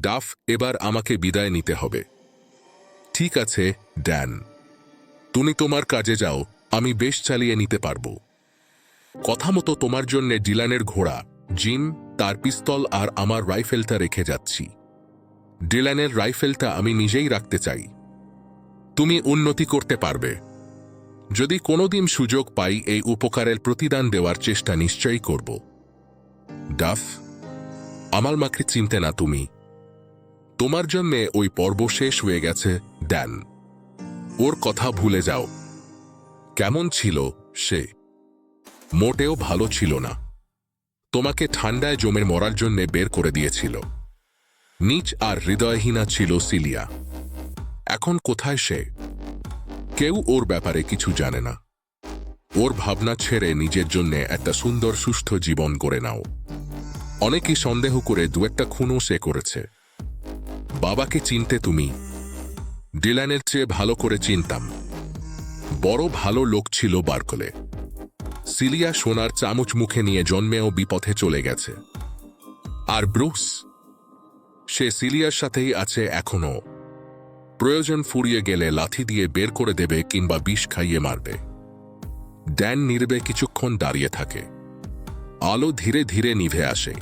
Duff, এবার আমাকে বিদায় নিতে হবে। ঠিক আছে, ড্যান। তুমি তোমার কাজে যাও, আমি বেশ চালিয়ে নিতে পারব। কথা মতো তোমার জন্যে ডিলানের ঘোড়া, জিম, তার পিস্তল আর আমার রাইফেলটা রেখে যাচ্ছি। ডিলানের রাইফেলটা আমি নিজেই রাখতে চাই। তুমি উন্নতি করতে পারবে। যদি কোনোদিন সুযোগ পাই এই উপকারের প্রতিদান দেওয়ার চেষ্টা নিশ্চয়ই করব। ডাফ, আমার মাকে চিনতে না তুমি। তোমার জন্যে ওই পর্ব শেষ হয়ে গেছে, ড্যান। ওর কথা ভুলে যাও। কেমন ছিল সে? মোটেও ভালো ছিল না। তোমাকে ঠান্ডায় জমে মরার জন্যে বের করে দিয়েছিল। নিচ আর হৃদয়হীনা ছিল সিলিয়া। এখন কোথায় সে? কেউ ওর ব্যাপারে কিছু জানে না। ওর ভাবনা ছেড়ে নিজের জন্য একটা সুন্দর সুস্থ জীবন করে নাও। অনেকেই সন্দেহ করে দু একটা খুনও সে করেছে। বাবাকে চিনতে তুমি। ডিলানের চেয়ে ভালো করে চিনতাম। বড় ভালো লোক ছিল বার্কলে। সিলিয়া সোনার চামচ মুখে নিয়ে জন্মেও বিপথে চলে গেছে। আর ব্রুস, সে সিলিয়ার সাথেই আছে এখনও। প্রয়োজন ফুরিয়ে গেলে লাথি দিয়ে বের করে দেবে কিংবা বিষ খাইয়ে মারবে। ড্যান নির্বে কিছুক্ষণ দাঁড়িয়ে থাকে। আলো ধীরে ধীরে নিভে আসে।